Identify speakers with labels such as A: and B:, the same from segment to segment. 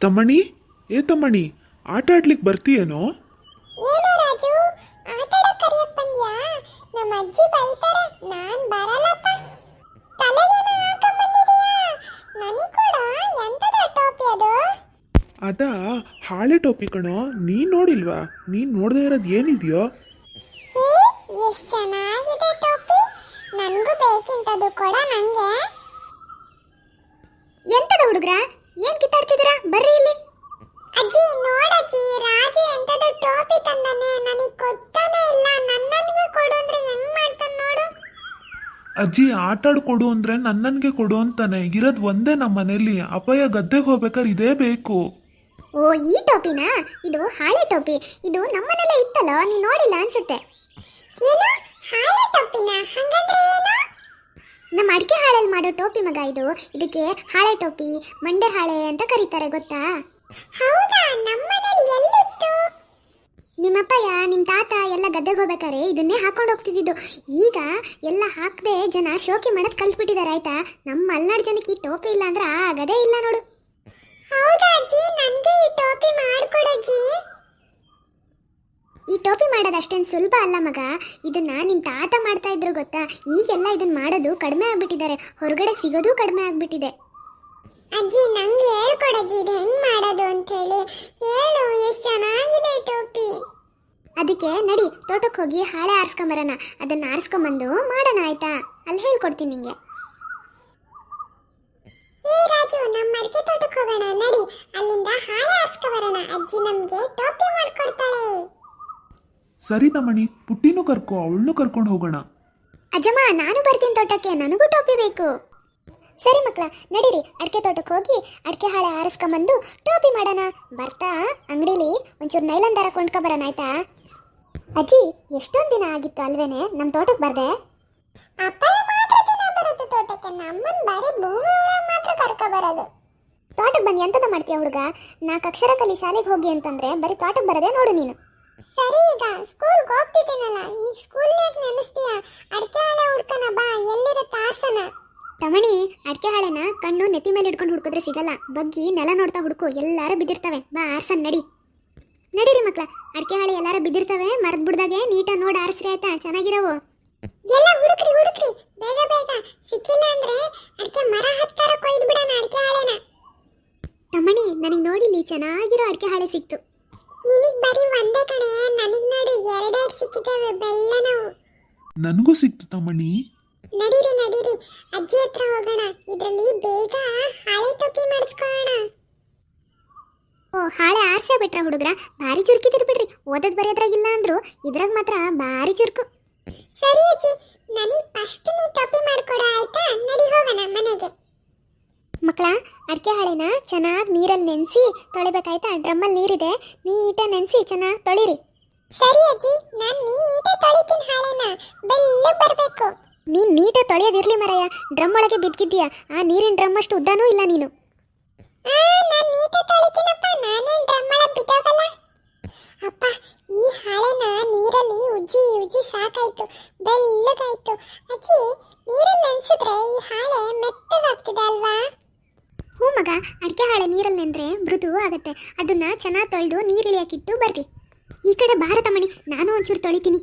A: ತಮ್ಮಣಿ? ಏ ತಮ್ಮಣಿ ಆಟ ಆಡ್ಲಿಕ್ಕೆ ಬರ್ತೀಯೇನೋ?
B: ಏನೋ ರಾಜು ಆಟ ಆಡಕ್ ಕರಿಯಕ್ ಬಂದ್ಯಾ? ನಮ್ಮ ಅಜ್ಜಿ ಬೈತಾರೆ ನಾನ್ ಬರಲ್ಲಪ್ಪ. ತಲೆಗೇನು ಹಾಕೊಂಡ್ ಬಂದಿದೀಯಾ? ನನಗ್ ಕೂಡ ಎಂತದ ಟೋಪಿ ಅದು?
A: ಅದ ಹಾಳೆ ಟೋಪಿ ಕಣೋ ನೀ ನೋಡಿಲ್ವಾ? ನೀ ನೋಡದೆ ಇರೋದು ಏನಿದೆಯೋ?
B: ಹೇ ಎಷ್ಟ್ ಚೆನ್ನಾಗಿದೆ ಟೋಪಿ. ನನ್ಗೂ ಬೇಕಿಂತದು ಕೊಡ ನಂಗೆ. ಎಂತದ ಹುಡುಗ್ರ? ಏನ್ ಕಿತ್ತಾಡ್ತಿದ್ದೀರಾ? ಬರ್ರಿ ಇಲ್ಲಿ. ಅಜ್ಜಿ ನೋಡಜ್ಜಿ ರಾಜು ಎಂತದ ಟೋಪಿ ತಂದಾನೆ. ನನಗೆ ಕೊಡ್ತಾನೆ ಇಲ್ಲ. ನನ್ನನ್ಗೆ ಕೊಡು ಅಂದ್ರೆ ಹೆಂಗ್ ಮಾಡ್ತಾನೆ ನೋಡು.
A: ಅಜ್ಜಿ ಆಟಾಡ್ ಕೊಡು ಅಂದ್ರೆ ನನ್ನನ್ಗೆ ಕೊಡು ಅಂತಾನೆ. ಇರೋದ್ ಒಂದೇ ನಮ್ಮ ಮನೇಲಿ ಅಪಾಯ ಗದ್ದೆಗೆ ಹೋಗ್ಬೇಕಾದ್ರೆ ಇದೇ ಬೇಕು.
B: ಓ ಈ ಟೋಪಿನಾ? ಇದು ಹಾಳೆ ಟೋಪಿ. ಇದು ನಮ್ಮನೆಲ್ಲ ಇತ್ತಲ್ಲ? ನೀ ನೋಡಿಲ್ಲ ಅನ್ಸುತ್ತೆ. ಏನು? ಹಾಳೆ ಟೋಪಿನ? ಹಂಗಂದ್ರೆ ಏನು? ನಮ್ಮ ಅಡಿಕೆ ಹಾಳೆಯಲ್ಲಿ ಮಾಡೋ ಟೋಪಿ ಮಗ ಇದು. ಇದಕ್ಕೆ ಹಾಳೆ ಟೋಪಿ ಮಂಡೆ ಹಾಳೆ ಅಂತ ಕರೀತಾರೆ ಗೊತ್ತಾ? ಹೌದಾ? ನಮ್ಮನೇಲಿ ಎಲ್ಲಿತ್ತು? ನಿಮ್ಮಪ್ಪಯ್ಯ ನಿಮ್ಮ ತಾತ ಎಲ್ಲ ಗದ್ದೆಗೆ ಹೋಗ್ಬೇಕಾರೆ ಇದನ್ನೇ ಹಾಕೊಂಡು ಹೋಗ್ತಿದ್ದಿದ್ದು. ಈಗ ಎಲ್ಲ ಹಾಕದೆ ಜನ ಶೋಕಿ ಮಾಡೋದ್ ಕಲ್ತ್ಬಿಟ್ಟಿದ್ದಾರೆ ಆಯ್ತಾ? ನಮ್ಮ ಮಲ್ನಾಡು ಜನಕ್ಕೆ ಈ ಟೋಪಿ ಇಲ್ಲ ಅಂದ್ರೆ ಗದೆ ಇಲ್ಲ ನೋಡು. ಹೌದಾ ಅಜ್ಜಿ? ನನಗೆ ಈ ಟೋಪಿ ಮಾಡ್ಕೊಡಜ್ಜಿ ಈ ಟೋಪಿ ಮಾಡೋದು ಅಷ್ಟೇನು ಸುಲಭ ಅಲ್ಲ ಮಗ. ಇದನ್ನ ನಿಮ್ಮ ತಾತ ಮಾಡ್ತಾ ಇದ್ರು ಗೊತ್ತಾ? ಈಗೆಲ್ಲ ಇದನ್ನ ಮಾಡೋದು ಕಡಿಮೆ ಆಗ್ಬಿಟ್ಟಿದ್ದಾರೆ. ಹೊರಗಡೆ ಸಿಗೋದು ಕಡಿಮೆ ಆಗ್ಬಿಟ್ಟಿದೆ. ಅಜ್ಜಿ ನಂಗೆ ಹೇಳ್ಕೊಡಜ್ಜಿ ಇದು ಹೆಂಗ್ ಮಾಡೋದು ಅಂತ ಹೇಳಿ ಹೇಳು ಎಷ್ಟು ಚೆನ್ನಾಗಿದೆ ಟೋಪಿ. ಅದಕ್ಕೆ ನಡಿ ತೋಟಕ್ಕೆ ಹೋಗಿ ಹಾಳೆ ಆರಿಸ್ಕೊಂಬರೋಣ. ಅದನ್ನ ಆರಿಸ್ಕೊಂಬಂದು ಮಾಡೋಣ ಆಯ್ತಾ? ಅಲ್ಲಿ ಹೇಳ್ಕೊಡ್ತೀನಿ ನಿಂಗೆ. ಏ ರಾಜು ನಮ್ಮ ಅಡಿಕೆ ತೋಟಕ್ಕೆ ಹೋಗೋಣ. ನಡಿ ಅಲ್ಲಿಂದ ಹಾಳೆ ಆರಿಸ್ಕೊ ಬರೋಣ ಅಜ್ಜಿ ನಮ್ಗೆ ಟೋಪಿ ಮಾಡ್ಕೊಡ್ತಾಳೆ
A: ಸರಿ ತಮ್ಮಣಿ ಪುಟ್ಟಿನೂ ಕರ್ಕೊ ಅವಳನ್ನು ಕರ್ಕೊಂಡು ಹೋಗೋಣ.
B: ಅಜ್ಜಮ್ಮ ನಾನು ಬರ್ತೀನಿ ತೋಟಕ್ಕೆ ನನಗೂ ಟೋಪಿ ಬೇಕು. ಸರಿ ಮಕ್ಕಳ ನಡೀರಿ ಅಡಿಕೆ ತೋಟಕ್ಕೆ ಹೋಗಿ ಅಡಿಕೆ ಹಾಳೆ ಆರಿಸ್ಕೊಂಬಂದು ಟೋಪಿ ಮಾಡೋಣ. ಬರ್ತಾ ಅಂಗಡಿಲಿ ಒಂಚೂರು ನೈಲನ್ ದಾರ ಕೊಂಡ್ಕೊಬರೋಣ ಆಯ್ತಾ? ಅಜ್ಜಿ ಎಷ್ಟೊಂದು ದಿನ ಆಗಿತ್ತು ಅಲ್ವೇನೆ ನಮ್ಮ ತೋಟಕ್ಕೆ ಬರ್ದೆ? ಅಪ್ಪಯ್ಯ ಮಾತ್ರ ದಿನ ಬರುತ್ತೆ ತೋಟಕ್ಕೆ ನಮ್ಮನ್ ಬರೀ ಭೂಮಿ ಒಳಗೆ ಮಾತ್ರ ಕರ್ಕೊ ಬರೋದು. ತೋಟಕ್ಕೆ ಬಂದು ಎಂತದ ಮಾಡ್ತೀಯ ಹುಡುಗ? ನಾ ಅಕ್ಷರ ಕಲಿ ಶಾಲೆಗೆ ಹೋಗಿ ಅಂತಂದ್ರೆ ಬರೀ ತೋಟಕ್ಕೆ ಬರದೆ ನೋಡು ನೀನು. ಸರಿ ಈಗ ಸ್ಕೂಲ್ಗೆ ಹೋಗ್ತಿದ್ದೀನಲ್ಲ ಈ ಸ್ಕೂಲ್ನಾಗ ನೆನೆಸ್ತೀಯ? ಅಡಿಕೆ ಹಾಳೆ ಹುಡ್ಕನ ಬಾ ಎಲ್ಲಿರುತ್ತೆ ಆರ್ಸನ ತಮಣಿ ಅಡಿಕೆ ಹಾಳೆನ ಕಣ್ಣು ನೆತ್ತಿ ಮೇಲೆ ಇಟ್ಕೊಂಡು ಹುಡ್ಕಿದ್ರೆ ಸಿಗಲ್ಲ. ಬಗ್ಗಿ ನೆಲ ನೋಡ್ತಾ ಹುಡುಕು ಎಲ್ಲಾರು ಬಿದ್ದಿರ್ತವೆ. ಬಾ ಆರ್ಸನ್ ನಡಿ. ನಡೀರಿ ಮಕ್ಳ ಅಡಿಕೆ ಹಾಳೆ ಎಲ್ಲಾರು ಬಿದ್ದಿರ್ತವೆ ಮರದ ಬಿಡ್ದಾಗೆ ನೀಟಾಗಿ ನೋಡಿ ಆರಿಸ್ರಿ ಆಯ್ತಾ? ಚೆನ್ನಾಗಿರವು. ಎಲ್ಲ ಹುಡುಕ್ರಿ ಹುಡುಕ್ರಿ. ಬೇಗ ಬೇಗ. ಸಿಕ್ಕಿಲ್ಲ ಅಂದ್ರೆ ಅಡಿಕೆ ಮರ ಹತ್ತಾರ ಕೊಯ್ದು ಬಿಡೋಣ ಅಡಿಕೆ ಹಾಳೆನ. ತಮಣಿ ನನಗೆ ನೋಡಿಲಿ ಚೆನ್ನಾಗಿರೋ ಅಡಿಕೆ ಹಾಳೆ ಸಿಕ್ತು. ಸಿಕ್ಕಿದ್ದಾವೆ ಬೆಳ್ಳನವು
A: ನನಗೂ ಸಿಕ್ತು ತಮ್ಮಣಿ
B: ನಡೀರಿ ನಡೀರಿ. ಅಜ್ಜಿ ಹತ್ರ ಹೋಗೋಣ. ಇದರಲ್ಲಿ ಬೇಗ ಹಾಳೆ ಟೋಪಿ ಮಾಡಿಸ್ಕೊಳ್ಳೋಣ. ಓ ಹಾಳೆ ಆರ್ಸೆ ಬಿಟ್ರ ಹುಡುಗ್ರ? ಭಾರಿ ಚುರುಕಿದಿರ್ ಬಿಡ್ರಿ ಓದದ್ ಬರೆಯೋದ್ರಾಗಿಲ್ಲ ಅಂದ್ರು ಇದ್ರಾಗ ಮಾತ್ರ ಭಾರಿ ಚುರುಕು. ಸರಿ ಅಜ್ಜಿ ನನಗೆ ಫಸ್ಟ್ ನೀ ಟೋಪಿ ಮಾಡ್ಕೊಡ ಆಯ್ತಾ? ನಡಿ ಹೋಗೋಣ ಮನೆಗೆ. ಮಕ್ಕಳ ಅಡಿಕೆ ಹಾಳೆನ? ಚೆನ್ನಾಗಿ ನೀರಲ್ಲಿ ನೆನೆಸಿ ತೊಳಿಬೇಕಾಯ್ತಾ? ಡ್ರಮ್ಮಲ್ಲಿ ನೀರಿದೆ. ನೀಟಾಗಿ ನೆನೆಸಿ ಚೆನ್ನಾಗಿ ತೊಳಿರಿ. ಸರಿ ಅಜ್ಜಿ ನಾನು ನೀಟ ತೊಳಿತೀನಿ ಹಾಳೆನ. ಬೆಲ್ಲು ಬರಬೇಕು. ನೀನು ನೀಟ ತೊಳೆಯೋದಿರ್ಲಿ ಮರಯ್ಯ ಡ್ರಮ್ ಒಳಗೆ ಬಿದ್ದಿದ್ದೀಯ. ಆ ನೀರಿನ ಡ್ರಮ್ ಅಷ್ಟು ಉದ್ದನೂ ಇಲ್ಲ ನೀನು. ನಾನು ನೀಟ ತೊಳಿತೀನಪ್ಪ. ನಾನೇನು ಡ್ರಮ್ ಒಳಗೆ ಬಿದ್ದೋಗಲ್ಲ. ಅಪ್ಪ ಈ ಹಾಳೆನ ನೀರಲ್ಲಿ ಉಜ್ಜಿ ಉಜ್ಜಿ ಸಾಕಾಯ್ತು. ಬೆಲ್ಲಗಾಯ್ತು. ಅಜ್ಜಿ ನೀರಲ್ಲಿ ನೆನ್ಸಿದ್ರೆ ಈ ಹಾಳೆ ಮೆತ್ತಗಾಗ್ತದೆ ಅಲ್ವಾ? ಹ್ಞೂ ಮಗ ಅಡಿಕೆ ಹಾಳೆ ನೀರಲ್ಲಿ ನೆಂದ್ರೆ ಮೃದು ಆಗುತ್ತೆ. ಅದನ್ನ ಚೆನ್ನಾಗಿ ತೊಳೆದು ನೀರು ಇಳಿಯಾಕಿಟ್ಟು ಬರ್ರಿ. ಈ ಕಡೆ ಭಾರತ ಮಣಿ ನಾನು ಒಂಚೂರು ತೊಳಿತೀನಿ.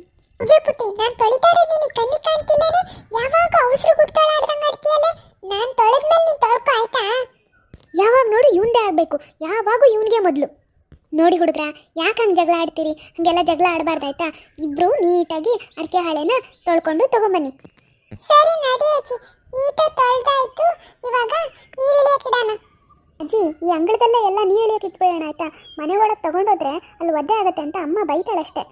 B: ಪುಟ್ಟಿ ನಾನು ತೊಳಿತಾ ಇದ್ದೀನಿ ಕಣ್ಣಿ ಕಾಣ್ತಿಲ್ಲನೆ? ಯಾವಾಗ ಅವಸರು ಗುಡ್ತಾಳ ಆಡ್ದಂಗೆ ಆಡ್ತೀಯಲ್ಲ ನಾನು ತೊಳೆದ್ಮೇಲೆ ನೀನು ತೊಳ್ಕೊ ಆಯ್ತಾ? ಯಾವಾಗ ನೋಡು ಇವಂದೇ ಆಗಬೇಕು ಯಾವಾಗೂ ಇವನಿಗೆ ಮೊದಲು. ನೋಡಿ ಹುಡುಗ್ರ ಯಾಕೆ ಹಂಗೆ ಜಗಳ ಆಡ್ತೀರಿ? ಹಂಗೆಲ್ಲ ಜಗಳ ಆಡಬಾರ್ದಾಯ್ತಾ ಇಬ್ರು ನೀಟಾಗಿ ಅಡಿಕೆ ಹಾಳೆನ ತೊಳ್ಕೊಂಡು ತಗೊಂಬನ್ನಿ. ಸರಿ ನಡಿ ಅಜ್ಜಿ ನೀಟಾಗಿ ತೊಳೆದಾಯ್ತು ಇವಾಗ ನೀರು ಇಳಿಯಕ್ಕಿಡೋಣ ಅಜ್ಜಿ, ಈ ಅಂಗಳದಲ್ಲೇ ಎಲ್ಲ ನೀರು ಇಳಿಯಕ್ಕೆ ಇಟ್ಬಿಡೋಣ ಆಯ್ತಾ? ಮನೆ ಒಳಗೆ ತಗೊಂಡೋದ್ರೆ ಅಲ್ಲಿ ಒದ್ದೆ ಆಗುತ್ತೆ ಅಂತ ಅಮ್ಮ ಬೈತಾಳಷ್ಟೆ.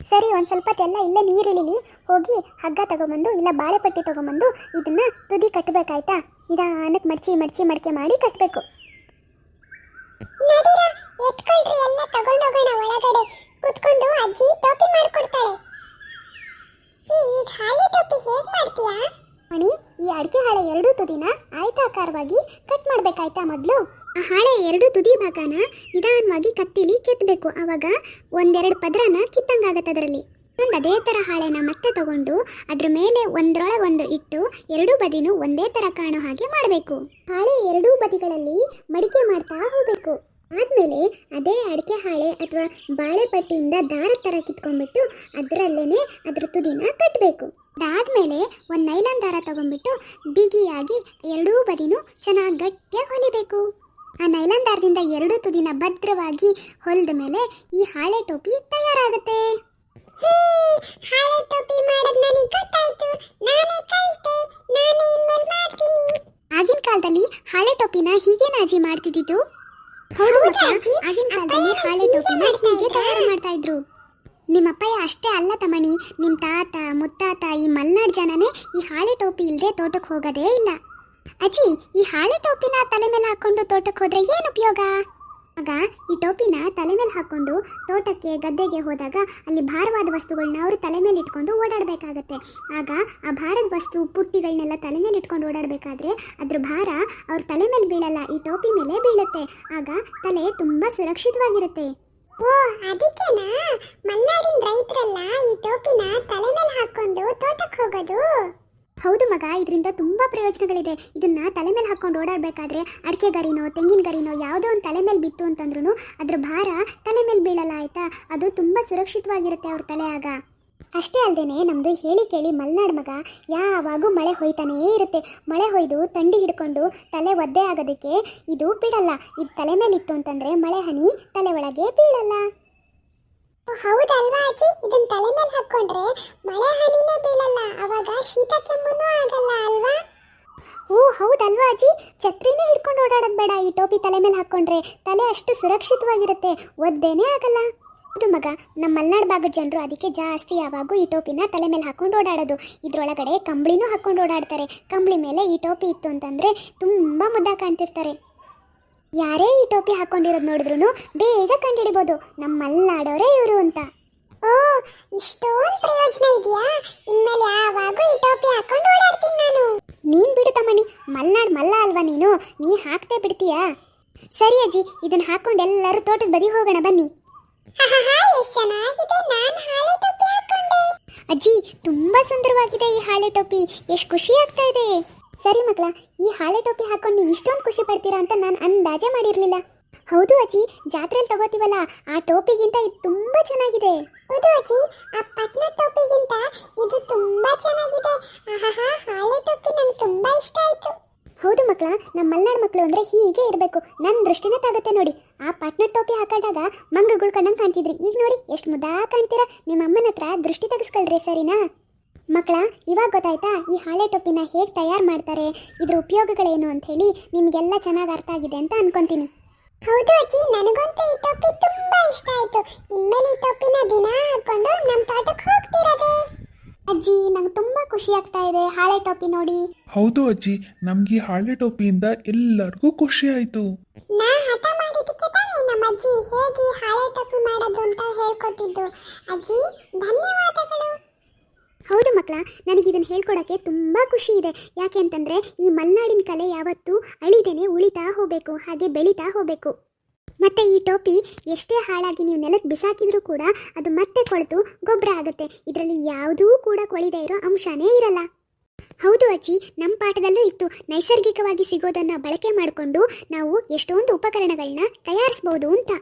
B: ಸರಿ, ಒಂದು ಸ್ವಲ್ಪ ಎಲ್ಲ ಇಲ್ಲೇ ನೀರು ಇಳಿಲಿ. ಹೋಗಿ ಹಗ್ಗ ತಗೊಂಬಂದು, ಇಲ್ಲ ಬಾಳೆಪಟ್ಟಿ ತಗೊಂಬಂದು ಇದನ್ನ ತುದಿ ಕಟ್ಟಬೇಕಾಯ್ತಾ ನಿಧಾನಕ್ಕೆ ಮಡ್ಚಿ ಮಡ್ಚಿ ಮಡಿಕೆ ಮಾಡಿ ಕಟ್ಟಬೇಕು ಈಗ ಹಾಲಿ ಟೋಪಿ ಹೇಗ್ ಮಾಡ್ತೀಯಾ? ಮಣಿ, ಈ ಅಡಿಕೆ ಹಾಳೆ ಎರಡೂ ತುದಿನ ಆಯತಾಕಾರವಾಗಿ ಕಟ್ ಮಾಡ್ಬೇಕಾಯ್ತಾ ಮೊದಲು? ಆ ಹಾಳೆ ಎರಡು ತುದಿ ಭಾಗನ ನಿಧಾನವಾಗಿ ಕತ್ತಿಲಿ ಕೆತ್ತಬೇಕು ಆವಾಗ ಒಂದೆರಡು ಪದರನ ಕಿತ್ತಂಗಾಗತ್ತೆ ಅದರಲ್ಲಿ. ಒಂದು ಅದೇ ಥರ ಹಾಳೆನ ಮತ್ತೆ ತಗೊಂಡು ಅದ್ರ ಮೇಲೆ ಒಂದರೊಳಗೆ ಒಂದು ಇಟ್ಟು ಎರಡೂ ಬದಿನೂ ಒಂದೇ ಥರ ಕಾಣೋ ಹಾಗೆ ಮಾಡಬೇಕು. ಹಾಳೆ ಎರಡೂ ಬದಿಗಳಲ್ಲಿ ಮಡಿಕೆ ಮಾಡ್ತಾ ಹೋಗಬೇಕು. ಆದಮೇಲೆ ಅದೇ ಅಡಿಕೆ ಹಾಳೆ ಅಥವಾ ಬಾಳೆಪಟ್ಟಿಯಿಂದ ದಾರ ಥರ ಕಿತ್ಕೊಂಡ್ಬಿಟ್ಟು ಅದರಲ್ಲೇನೆ ಅದ್ರ ತುದಿನ ಕಟ್ಟಬೇಕು ಅದಾದ್ಮೇಲೆ ಒಂದು ನೈಲಾನ್ ದಾರ ತಗೊಂಡ್ಬಿಟ್ಟು ಬಿಗಿಯಾಗಿ ಎರಡೂ ಬದಿನೂ ಚೆನ್ನಾಗಿ ಗಟ್ಟಿಯಾಗಿ ಹೊಲಿಬೇಕು. ಆ ನೈಲಾನ್ ದಾರದಿಂದ ಎರಡೂ ತುದಿನ ಭದ್ರವಾಗಿ ಹೊಲಿದ ಮೇಲೆ ಈ ಹಾಳೆ ಟೋಪಿ ತಯಾರಾಗುತ್ತೆ. ಹಾಳೆ ಟೋಪಿ ಮಾಡೋದು ನನಗೆ ಗೊತ್ತಾಯ್ತು. ನಾನೇ ಕಲಿತೆ ನಾನೇ ಇನ್ಮೇಲೆ ಮಾಡ್ತೀನಿ. ಆಗಿನ ಕಾಲದಲ್ಲಿ ಹಾಳೆ ಟೋಪಿನ ಹೀಗೆ ನಾಜಿ ಮಾಡ್ತಿದ್ದಿದ್ದು. ಹೌದು ಆಗಿನ ಕಾಲದಲ್ಲಿ ಹಾಳೆ ಟೋಪಿನ ಹೀಗೆ ತಯಾರು ಮಾಡ್ತಾ ಇದ್ರು. ನಿಮ್ಮ ಅಪ್ಪಯ್ಯ ಅಷ್ಟೇ ಅಲ್ಲ ತಮಣಿ ನಿಮ್ಮ ತಾತ, ಮುತ್ತಾತ, ಈ ಮಲ್ನಾಡ್ ಜನನೇ ಈ ಹಾಳೆ ಟೋಪಿ ಇಲ್ಲದೆ ತೋಟಕ್ಕೆ ಹೋಗೋದೇ ಇಲ್ಲ. ಅಜ್ಜಿ, ಈ ಹಾಳೆ ಟೋಪಿನ ತಲೆ ಮೇಲೆ ಹಾಕೊಂಡು ತೋಟಕ್ಕೆ ಹೋದ್ರೆ ಏನು ಉಪಯೋಗ? ಆಗ ಈ ಟೋಪಿನ ತಲೆ ಮೇಲೆ ಹಾಕೊಂಡು ತೋಟಕ್ಕೆ ಗದ್ದೆಗೆ ಹೋದಾಗ ಅಲ್ಲಿ ಭಾರವಾದ ವಸ್ತುಗಳನ್ನ ಅವರು ತಲೆ ಮೇಲೆ ಇಟ್ಕೊಂಡು ಓಡಾಡಬೇಕಾಗತ್ತೆ. ಆಗ ಆ ಭಾರದ ವಸ್ತು ಪುಟ್ಟಿಗಳನ್ನೆಲ್ಲ ತಲೆ ಮೇಲೆ ಇಟ್ಕೊಂಡು ಓಡಾಡಬೇಕಾದ್ರೆ ಅದ್ರ ಭಾರ ಅವ್ರ ತಲೆ ಮೇಲೆ ಬೀಳಲ್ಲ, ಈ ಟೋಪಿ ಮೇಲೆ ಬೀಳುತ್ತೆ. ಆಗ ತಲೆ ತುಂಬ ಸುರಕ್ಷಿತವಾಗಿರುತ್ತೆ. ಓ, ಅದಕ್ಕೆನಾ? ಮಲ್ನಾಡಿನ ರೈತರೆಲ್ಲ ಈ ಟೋಪಿನ ತಲೆ ಮೇಲೆ ಹಾಕೊಂಡು ತೋಟಕ್ಕೆ ಹೋಗೋದು? ಹೌದು ಮಗ, ಇದರಿಂದ ತುಂಬಾ ಪ್ರಯೋಜನಗಳಿದೆ. ಇದನ್ನ ತಲೆ ಮೇಲೆ ಹಾಕೊಂಡು ಓಡಾಡಬೇಕಾದ್ರೆ ಅಡಿಕೆ ಗರಿನೋ, ತೆಂಗಿನ ಗರಿನೋ ಯಾವುದೋ ಒಂದು ತಲೆ ಮೇಲೆ ಬಿತ್ತು ಅಂತಂದ್ರೂ ಅದ್ರ ಭಾರ ತಲೆ ಮೇಲೆ ಬೀಳಲ್ಲ ಆಯ್ತಾ? ಅದು ತುಂಬಾ ಸುರಕ್ಷಿತವಾಗಿರುತ್ತೆ ಅವ್ರ ತಲೆ ಆಗ. ಅಷ್ಟೇ ಅಲ್ಲದೆ ನಮ್ಮದು ಹೇಳಿ ಕೇಳಿ ಮಲ್ನಾಡ್ ಮಗ ಯಾವಾಗೂ ಮಳೆ ಹೊಯ್ತಾನೇ ಇರುತ್ತೆ. ಮಳೆ ಹೊಯ್ದು ತಂಡಿ ಹಿಡ್ಕೊಂಡು ತಲೆ ಒದ್ದೆ ಆಗೋದಕ್ಕೆ ಇದು ಬಿಡಲ್ಲ. ಇದು ತಲೆ ಮೇಲೆ ಇತ್ತು ಅಂತಂದ್ರೆ ಮಳೆ ಹನಿ ತಲೆ ಒಳಗೆ ಬೀಳಲ್ಲ. ಹೌದಲ್ವಾ ಅಜ್ಜಿ? ಇದನ್ನ ತಲೆ ಮೇಲೆ ಹಾಕೊಂಡ್ರೆ ಮಳೆ ಹನಿನೇ ಬೀಳಲ್ಲ. ಅವಾಗ ಶೀತ ಕೆಮ್ಮುನೂ ಆಗಲ್ಲ ಅಲ್ವಾ? ಓ ಹೌದಲ್ವಾ ಅಜ್ಜಿ? ಛತ್ರಿನೇ ಹಿಡ್ಕೊಂಡು ಓಡಾಡೋದು ಬೇಡ. ಈ ಟೋಪಿ ತಲೆ ಮೇಲೆ ಹಾಕೊಂಡ್ರೆ ತಲೆ ಅಷ್ಟು ಸುರಕ್ಷಿತವಾಗಿರುತ್ತೆ. ಒದ್ದೇನೇ ಆಗಲ್ಲ. ಹೌದು ಮಗ. ನಮ್ಮ ಮಲ್ನಾಡ್ ಭಾಗದ ಜನರು ಅದಕ್ಕೆ ಜಾಸ್ತಿ ಯಾವಾಗೂ ಈ ಟೋಪಿನ ತಲೆ ಮೇಲೆ ಹಾಕೊಂಡು ಓಡಾಡೋದು. ಇದ್ರೊಳಗಡೆ ಕಂಬಳಿನೂ ಹಾಕೊಂಡು ಓಡಾಡ್ತಾರೆ. ಕಂಬಳಿ ಮೇಲೆ ಈ ಟೋಪಿ ಇತ್ತು ಅಂತಂದ್ರೆ ತುಂಬಾ ಮುದ್ದ ಕಾಣ್ತಿರ್ತಾರೆ. ಯಾರೇ ಈ ಟೋಪಿ ಹಾಕೊಂಡಿರೋದು ನೋಡಿದ್ರು ಬೇಗ ಕಂಡುಹಿಡಿಬೋದು ನಮ್ಮ ಮಲ್ನಾಡೋರೇ ಇವರು ಅಂತ. ಓ ಇಷ್ಟೊಂದು ಪ್ರಯೋಜನ ಇದೆಯಾ? ಇನ್ಮೇಲೆ ಯಾವಾಗೂ ಈ ಟೋಪಿ ಹಾಕೊಂಡು ಓಡಾಡ್ತೀನಿ ನಾನು. ನೀನ್ ಬಿಡು ತಮ್ಮಣಿ ಮಲ್ನಾಡ್ ಮಲ್ಲ ಅಲ್ವಾ ನೀನು? ನೀ ಹಾಕ್ತೇ ಬಿಡ್ತೀಯಾ? ಸರಿ ಅಜ್ಜಿ ಇದನ್ನ ಹಾಕೊಂಡು ಎಲ್ಲರೂ ತೋಟದ ಬದಿ ಹೋಗೋಣ ಬನ್ನಿ. ಅಜ್ಜಿ ತುಂಬಾ ಸುಂದರವಾಗಿದೆ ಈ ಹಾಳೆ ಟೋಪಿ ಎಷ್ಟು ಖುಷಿ ಆಗ್ತಾ ಇದೆ. ಸರಿ ಮಕ್ಕಳ ಈ ಹಾಳೆ ಟೋಪಿ ಹಾಕೊಂಡು ನೀವು ಇಷ್ಟೊಂದು ಖುಷಿ ಪಡ್ತೀರಾ ಅಂತ ನಾನು ಅಂದಾಜೆ ಮಾಡಿರ್ಲಿಲ್ಲ. ಹೌದು ಅಜ್ಜಿ ಜಾತ್ರೆಯಲ್ಲಿ ತಗೋತೀವಲ್ಲ ಆ ಟೋಪಿಗಿಂತ ಇದು ತುಂಬಾ ಚೆನ್ನಾಗಿದೆ. ಹೌದು ಅಜ್ಜಿ ಆ ಪಟ್ನ ಟೋಪಿಗಿಂತ ಇದು ತುಂಬಾ ಚೆನ್ನಾಗಿದೆ. ಆಹಾ ಹಾಳೆ ಟೋಪಿ ನಂಗೆ ತುಂಬಾ ಇಷ್ಟ ಆಯ್ತು. ಹೌದು ಮಕ್ಕಳ ನಮ್ಮ ಮಲ್ನಾಡು ಮಕ್ಕಳು ಅಂದ್ರೆ ಹೀಗೆ ಇರಬೇಕು. ನನ್ನ ದೃಷ್ಟಿನೇ ತಾಗುತ್ತೆ ನೋಡಿ. ಆ ಪಟ್ನ ಟೋಪಿ ಹಾಕೊಂಡಾಗ ಮಂಗಗಳು ಕಂಡಂಗೆ ಕಾಣ್ತಿದ್ರಿ. ಈಗ ನೋಡಿ, ಎಷ್ಟು ಮುದ್ದಾ ಕಾಣ್ತೀರಾ? ನಿಮ್ಮ ಅಮ್ಮನ ಹತ್ರ ದೃಷ್ಟಿ ತೆಗೆಸ್ಕೊಳ್ರಿ ಸರಿನಾ? ಮಕ್ಕಳ ಇವಾಗ ಗೊತ್ತಾಯ್ತಾ, ಈ ಹಾಳೆ ಟೋಪಿನ ಹೇಗೆ ತಯಾರು ಮಾಡ್ತಾರೆ, ಇದ್ರ ಉಪಯೋಗಗಳೇನು ಅಂತ ಹೇಳಿ ನಿಮಗೆಲ್ಲ ಚೆನ್ನಾಗಿ ಅರ್ಥ ಆಗಿದೆ ಅಂತ ಅನ್ಕೊಂತೀನಿ. ಹೌದು ಅಜ್ಜಿ, ನನಗಂತೂ ಈ ಟೋಪಿ ತುಂಬಾ ಇಷ್ಟ ಆಯ್ತು. ಇನ್ಮೇಲೆ ಈ ಟೋಪಿನ ದಿನ ಹಾಕೊಂಡು ನಮ್ಮ ತೋಟಕ್ಕೆ ಹೋಗ್ತಿರೋದೆ. ಅಜ್ಜಿ ನಂಗೆ ತುಂಬಾ ಖುಷಿ ಆಗ್ತಾ ಇದೆ. ಹಾಳೆ ಟೋಪಿ ನೋಡಿ.
A: ಹೌದು ಅಜ್ಜಿ ನಮ್ಗೆ ಈ ಹಾಳೆ ಟೋಪಿಯಿಂದ ಎಲ್ಲರಿಗೂ ಖುಷಿ ಆಯ್ತು.
B: ನಾ ಹಠ ಮಾಡಿದ್ದಕ್ಕೆ ತಾನೇ ನಮ್ಮ ಅಜ್ಜಿ ಹೇಗೆ ಹಾಳೆ ಟೋಪಿ ಮಾಡೋದು ಅಂತ ಹೇಳ್ಕೊಟ್ಟಿದ್ದು. ಅಜ್ಜಿ ಧನ್ಯವಾದಗಳು. ಹೌದು ಮಕ್ಕಳ ನನಗೆ ಇದನ್ನು ಹೇಳ್ಕೊಡಕ್ಕೆ ತುಂಬ ಖುಷಿ ಇದೆ. ಯಾಕೆ ಅಂತಂದರೆ ಈ ಮಲೆನಾಡಿನ ಕಲೆ ಯಾವತ್ತೂ ಅಳಿದೇನೆ ಉಳಿತಾ ಹೋಗಬೇಕು ಹಾಗೆ ಬೆಳೀತಾ ಹೋಗಬೇಕು. ಮತ್ತೆ ಈ ಟೋಪಿ ಎಷ್ಟೇ ಹಾಳಾಗಿ ನೀವು ನೆಲಕ್ಕೆ ಬಿಸಾಕಿದ್ರು ಕೂಡ ಅದು ಮತ್ತೆ ಕೊಳೆತು, ಗೊಬ್ಬರ ಆಗುತ್ತೆ. ಇದರಲ್ಲಿ ಯಾವುದೂ ಕೂಡ ಕೊಳಿದೇ ಇರೋ ಅಂಶನೇ ಇರಲ್ಲ. ಹೌದು ಅಜ್ಜಿ ನಮ್ಮ ಪಾಠದಲ್ಲೂ ಇತ್ತು. ನೈಸರ್ಗಿಕವಾಗಿ ಸಿಗೋದನ್ನ ಬಳಕೆ ಮಾಡಿಕೊಂಡು ನಾವು ಎಷ್ಟೊಂದು ಉಪಕರಣಗಳನ್ನ ತಯಾರಿಸಬಹುದು ಅಂತ.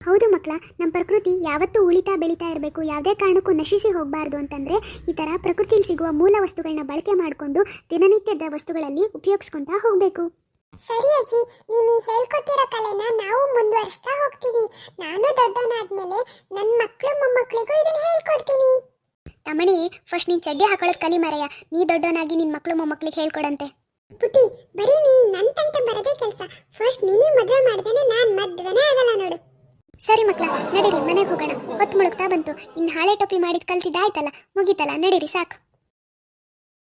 B: ಹೌದು ಮಕ್ಕಳ ನಮ್ಮ ಪ್ರಕೃತಿ ಯಾವತ್ತೂ ಉಳಿತಾ ಬೆಳೀತಾ ಇರಬೇಕು. ಯಾವುದೇ ಕಾರಣಕ್ಕೂ ನಶಿಸಿ ಹೋಗಬಾರ್ದು ಅಂತಂದ್ರೆ ಈ ಥರ ಪ್ರಕೃತಿಯಲ್ಲಿ ಸಿಗುವ ಮೂಲ ವಸ್ತುಗಳನ್ನ ಬಳಕೆ ಮಾಡಿಕೊಂಡು ದಿನನಿತ್ಯದ ವಸ್ತುಗಳಲ್ಲಿ ಉಪಯೋಗಿಸ್ಕೊತಾ ಹೋಗಬೇಕು. ಸರಿ ಅಜ್ಜಿ ನೀನು ಹೇಳ್ಕೊಟ್ಟಿರೋ ಕಲೆನ ನಾವು ಮುಂದುವರಿಸ್ತಾ ಹೋಗ್ತೀವಿ. ನಾನು ದೊಡ್ಡವನಾದ್ಮೇಲೆ ನನ್ನ ಮಕ್ಕಳು ಮೊಮ್ಮಕ್ಕಳಿಗೂ ಇದನ್ನ ಹೇಳ್ಕೊಡ್ತೀನಿ. ತಮಣಿ ಫಸ್ಟ್ ನೀನ್ ಚಡ್ಡಿ ಹಾಕೊಳ್ಳೋದು ಕಲಿ ಮರೆಯ ನೀ ದೊಡ್ಡವನಾಗಿ ನಿನ್ ಮಕ್ಕಳು ಮೊಮ್ಮಕ್ಕಳಿಗೆ ಹೇಳ್ಕೊಡಂತೆ. ಪುಟಿ ಬರೀ ನೀ ನನ್ ತಂಟ ಬರದೇ ಕೆಲಸ. ಫಸ್ಟ್ ನೀನೇ ಮದುವೆ ಮಾಡ್ದೇನೆ ನಾನ್ ಮದ್ವೆನೇ ಆಗಲ್ಲ ನೋಡು. ಸರಿ ಮಕ್ಕಳ ನಡೀರಿ ಮನೆಗೆ ಹೋಗೋಣ. ಹೊತ್ತು ಮುಳುಗ್ತಾ ಬಂತು. ಇನ್ನು ಹಾಳೆ ಟೊಪ್ಪಿ ಮಾಡಿದ್ ಕಲ್ತಿದ್ದಾಯ್ತಲ್ಲ? ಮುಗೀತಲ್ಲ? ನಡೀರಿ ಸಾಕು.